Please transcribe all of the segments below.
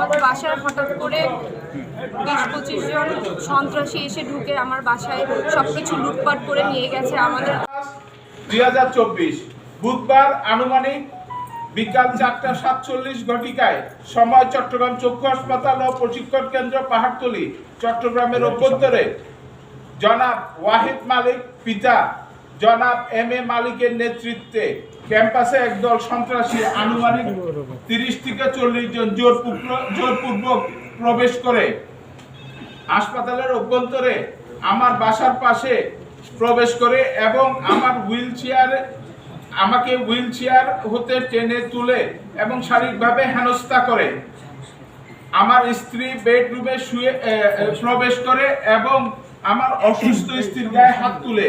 আমাদের বাসায় হঠাৎ করে বিশ পঁচিশ জন সন্ত্রাসী এসে ঢুকে আমার বাসায় সব কিছু লুটপাট করে নিয়ে গেছে আমাদের। দুই বুধবার আনুমানিক বিকাল চারটা সাতচল্লিশ ঘটিকায় সময় চট্টগ্রাম চক্ষু হাসপাতাল ও প্রশিক্ষণ কেন্দ্র পাহাড়তলি, চট্টগ্রামের অভ্যন্তরে। জনাব ওয়াহিদ মালিক, পিতা জনাব এম এ মালিকের নেতৃত্বে ক্যাম্পাসে একদল সন্ত্রাসী আনুমানিক তিরিশ থেকে চল্লিশ জন জোরপূর্বক প্রবেশ করে। হাসপাতালের অভ্যন্তরে আমার বাসার পাশে প্রবেশ করে এবং আমার হুইল চেয়ারে আমাকে হুইল চেয়ার হতে টেনে তুলে এবং শারীরিকভাবে হেনস্থা করে। আমার স্ত্রী বেডরুমে শুয়ে প্রবেশ করে এবং আমার অসুস্থ স্ত্রীর গায়ে হাত তুলে।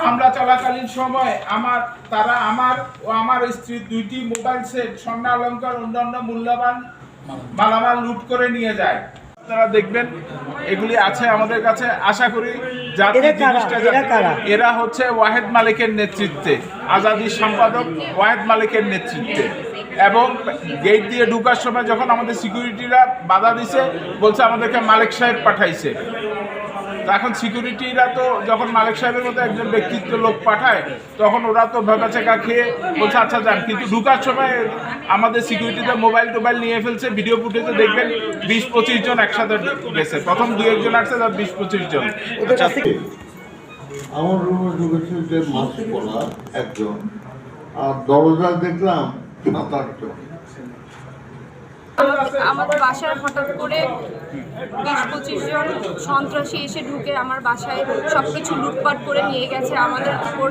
হামলা চলাকালীন সময় আমার তারা আমার ও আমার স্ত্রীর দুইটি মোবাইল সেট স্বর্ণ অলঙ্কার অন্যান্য মূল্যবান মালামাল লুট করে নিয়ে যায়। আপনারা দেখবেন এগুলি আছে আমাদের কাছে। আশা করি এরা হচ্ছে ওয়াহেদ মালিকের নেতৃত্বে আজাদি সম্পাদক ওয়াহেদ মালিকের নেতৃত্বে। এবং গেট দিয়ে ঢুকার সময় যখন আমাদের সিকিউরিটিরা বাধা দিছে বলছে আমাদেরকে মালিক সাহেব পাঠাইছে। এখন সিকিউরিটিরা তো যখন মালিক সাহেবের মতো একজন ব্যক্তিত্ব লোক পাঠায় তখন ওরা তো ভেবাচেকা খেয়ে বলছে আচ্ছা যান। কিন্তু ঢুকার সময় আমাদের সিকিউরিটিতে মোবাইল টোবাইল নিয়ে ফেলছে ভিডিও ফুটেজে দেখবেন বিশ পঁচিশ জন একসাথে গেছে। প্রথম দু একজন আসছে তার বিশ পঁচিশ জন। থেকে আমার রুমে ঢুকেছে যে মাস্ক পরা একজন আর দরজা দেখলাম সাত আটজন। আমাদের বাসায় হঠাৎ করে বিশ পঁচিশ জন সন্ত্রাসী এসে ঢুকে আমার বাসায় সব কিছু লুটপাট করে নিয়ে গেছে আমাদের উপর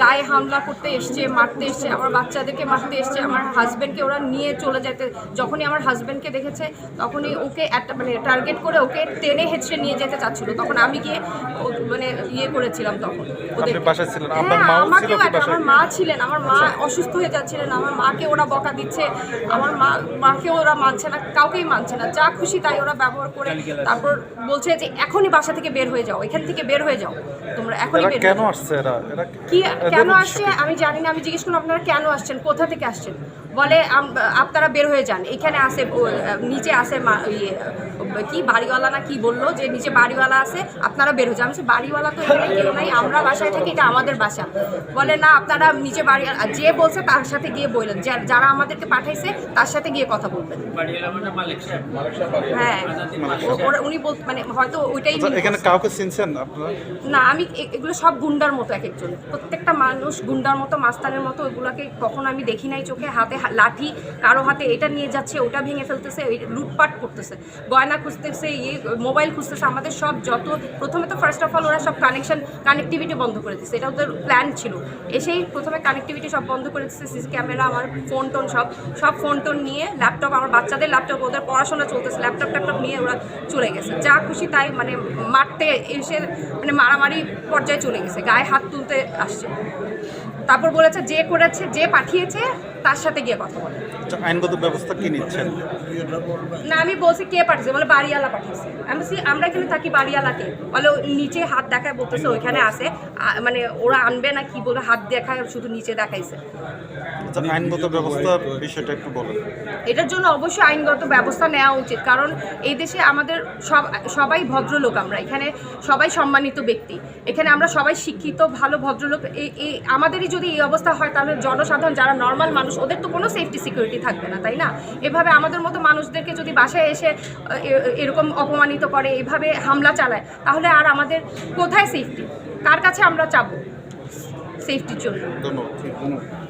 গায়ে হামলা করতে এসছে মারতে এসছে আমার বাচ্চাদেরকে মারতে এসছে আমার হাজব্যান্ডকে ওরা নিয়ে চলে যেতে যখনই আমার হাজব্যান্ডকে দেখেছে তখনই ওকে একটা মানে টার্গেট করে ওকে টেনে হেঁচড়ে নিয়ে যেতে চাচ্ছিল তখন আমি গিয়ে মানে ইয়ে করেছিলাম তখন ওদের হ্যাঁ, আমাকেও? আমার মা ছিলেন আমার মা অসুস্থ হয়ে যাচ্ছিলেন আমার মাকে ওরা বকা দিচ্ছে আমার মা মাকেও ওরা মানছে না কাউকেই মানছে না। যা খুশি তাই ওরা ব্যবহার করে তারপর বলছে যে এখনই বাসা থেকে বের হয়ে যাও এখান থেকে বের হয়ে যাও। তোমরা এখনই বের কেন আসছে? এরা কি কেন আসছে? আমি জানি না আমি জিজ্ঞেস করলাম আপনারা কেন আসছেন? কোথা থেকে আসছেন? বলে আপনারা বের হয়ে যান। এখানে আসে নিচে আসে ইয়ে কি বাড়িওয়ালা না কি বলল যে নিচে বাড়িওয়ালা আছে আপনারা বের হয়ে যান। আমি বাড়িওয়ালা তো এখানে কেউ নাই আমরা বাসায় থাকি এটা আমাদের বাসা। বলে না আপনারা নিচে বাড়ি যে বলছে তার সাথে গিয়ে বললেন যারা আমাদেরকে পাঠাইছে তার সাথে গিয়ে কথা বলবেন। হ্যাঁ উনি বল মানে হয়তো ওইটাই আচ্ছা, এখানে কাউকে চিনছেন না আমি এগুলো সব গুন্ডার মতো এক একজন প্রত্যেকটা মানুষ গুন্ডার মতো মাস্তানের মতো এগুলোকে কখনো আমি দেখি নাই চোখে হাতে লাঠি কারও হাতে এটা নিয়ে যাচ্ছে, ওটা ভেঙে ফেলতেছে লুটপাট করতেছে। গয়না খুঁজতেছে ইয়ে মোবাইল খুঁজতেছে, আমাদের সব যত, প্রথমে তো ফার্স্ট অফ অল ওরা সব কানেকশন কানেক্টিভিটি বন্ধ করে দিচ্ছে এটা ওদের প্ল্যান ছিল। এসেই প্রথমে কানেক্টিভিটি সব বন্ধ করে দিচ্ছে সিসি ক্যামেরা আমার ফোন টোন সব সব ফোন টোন নিয়ে ল্যাপটপ আমার বাচ্চাদের ল্যাপটপ ওদের পড়াশোনা চলতেছে ল্যাপটপ ট্যাপটপ নিয়ে ওরা চলে গেছে। যা খুশি তাই মানে মারতে এসে মানে মারামারি পর্যায়ে চলে গেছে, গায়ে হাত তুলতে আসছে। তারপর বলেছে যে করেছে, যে পাঠিয়েছে, তার সাথে গিয়ে কথা বলে। আচ্ছা, আইনগত ব্যবস্থা কি নিচ্ছেন? না আমি বলছি কে পাঠিয়েছে বলে বাড়িওয়ালা পাঠিয়েছে। আমি বলছি আমরা এখানে থাকি বাড়িওয়ালাকে। বলে নিচে হাত দেখায় বলতেছে ওইখানে আছে। মানে ওরা আনবে না কি বলে হাত দেখায় শুধু নিচে দেখাইছে। আচ্ছা, আইনগত ব্যবস্থার বিষয়টা একটু বলেন। এটার জন্য অবশ্যই আইনগত ব্যবস্থা নেওয়া উচিত। কারণ এই দেশে আমাদের সব সবাই ভদ্রলোক আমরা। এখানে সবাই সম্মানিত ব্যক্তি। এখানে আমরা সবাই শিক্ষিত ভালো ভদ্রলোক। এই এই আমাদেরই যদি এই অবস্থা হয় তাহলে জনসাধারণ যারা নর্মাল মানুষ ওদের তো কোনো সেফটি সিকিউরিটি থাকবে না, তাই না? এভাবে আমাদের মতো মানুষদেরকে যদি বাসায় এসে এরকম অপমানিত করে, এভাবে হামলা চালায়, তাহলে আর আমাদের কোথায় সেফটি কার কাছে আমরা চাবো সেফটির জন্য? ধন্যবাদ